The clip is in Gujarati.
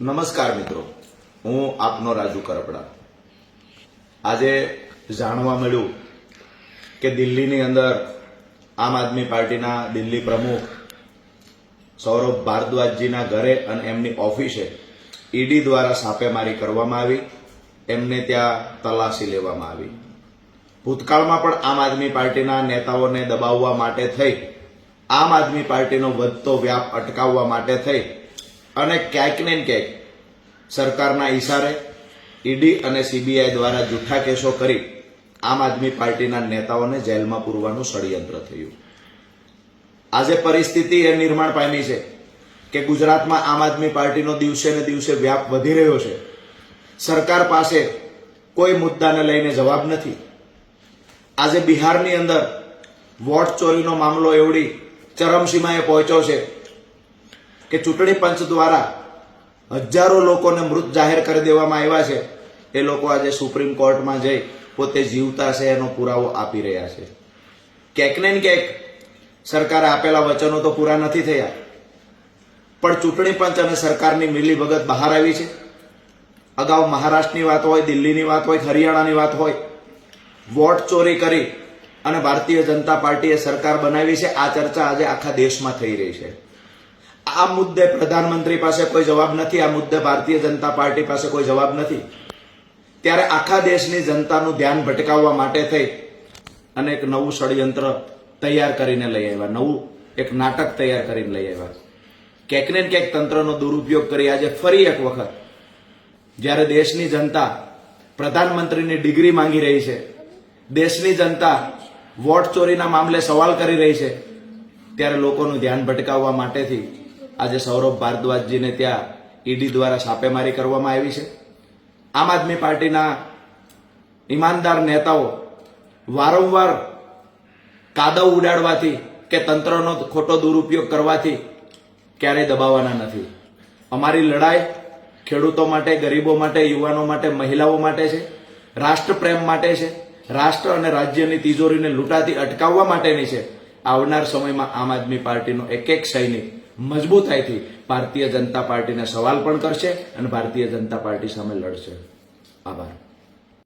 નમસ્કાર મિત્રો. હું આપનો રાજુ કરપડા. આજે જાણવા મળ્યું કે દિલ્હીની અંદર આમ આદમી પાર્ટીના દિલ્હી પ્રમુખ સૌરભ ભારદ્વાજજીના ઘરે અને એમની ઓફિસે ઈડી દ્વારા છાપેમારી કરવામાં આવી. એમને ત્યાં તલાશી લેવામાં આવી. ભૂતકાળમાં પણ આમ આદમી પાર્ટીના નેતાઓને દબાવવા માટે થઈ. આમ આદમી પાર્ટીનો વધતો વ્યાપ અટકાવવા માટે થઈ. અને ક્યાંક ને ક્યાંક સરકારના ઈશારે ઈડી અને સીબીઆઈ દ્વારા જૂઠા કેસો કરી આમ આદમી પાર્ટીના નેતાઓને જેલમાં પૂરવાનું ષડયંત્ર થયું. આજે પરિસ્થિતિ એ નિર્માણ પામી છે કે ગુજરાતમાં આમ આદમી પાર્ટીનો દિવસે ને દિવસે વ્યાપ વધી રહ્યો છે. સરકાર પાસે કોઈ મુદ્દાને લઈને જવાબ નથી. આજે બિહારની અંદર વોટ ચોરીનો મામલો એવડી ચરમસીમાએ પહોંચ્યો છે કે ચૂંટણી પંચ દ્વારા હજારો લોકોને મૃત જાહેર કરી દેવામાં આવ્યા છે, એ લોકો આજે સુપ્રીમ કોર્ટમાં જઈ પોતે જીવતા છે, એનો પુરાવો આપી રહ્યા છે. ક્યાંક ને ક્યાંક સરકારે આપેલા વચનો તો પૂરા નથી થયા. પણ ચૂંટણી પંચ અને સરકારની મિલીભગત બહાર આવી છે. અગાઉ મહારાષ્ટ્રની વાત હોય, દિલ્હીની વાત હોય, હરિયાણાની વાત હોય, વોટ ચોરી કરી અને ભારતીય જનતા પાર્ટીએ સરકાર બનાવી છે. આ ચર્ચા આજે આખા દેશમાં થઈ રહી છે. આ મુદ્દે પ્રધાનમંત્રી પાસે કોઈ જવાબ નથી, આ મુદ્દે ભારતીય જનતા પાર્ટી પાસે કોઈ જવાબ નથી. ત્યારે આખા દેશની જનતાનું ધ્યાન ભટકાવવા માટે થઈ અને એક નવું ષડયંત્ર તૈયાર કરીને લઈ આવ્યા. નવું એક નાટક તૈયાર કરીને લઈ આવ્યા. ક્યાંક ને ક્યાંક તંત્રનો દુરુપયોગ કરી આજે ફરી એક વખત. જ્યારે દેશની જનતા પ્રધાનમંત્રીની ડિગ્રી માંગી રહી છે, દેશની જનતા વોટ ચોરીના મામલે સવાલ કરી રહી છે, ત્યારે લોકોનું ધ્યાન ભટકાવવા માટેથી આજે સૌરભ ભારદ્વાજજીને ત્યાં ઈડી દ્વારા છાપેમારી કરવામાં આવી છે. આમ આદમી પાર્ટીના ઈમાનદાર નેતાઓ વારંવાર કાદવ ઉડાડવાથી કે તંત્રનો ખોટો દુરુપયોગ કરવાથી ક્યારેય દબાવવાના નથી. અમારી લડાઈ ખેડૂતો માટે, ગરીબો માટે, યુવાનો માટે, મહિલાઓ માટે છે, રાષ્ટ્રપ્રેમ માટે છે, રાષ્ટ્ર અને રાજ્યની તિજોરીને લૂંટાતી અટકાવવા માટેની છે. આવનાર સમયમાં આમ આદમી પાર્ટીનો એક એક સૈનિક મજબૂતાઈથી ભારતીય જનતા પાર્ટીને સવાલ પણ કરશે અને ભારતીય જનતા પાર્ટી સામે લડશે. આભાર.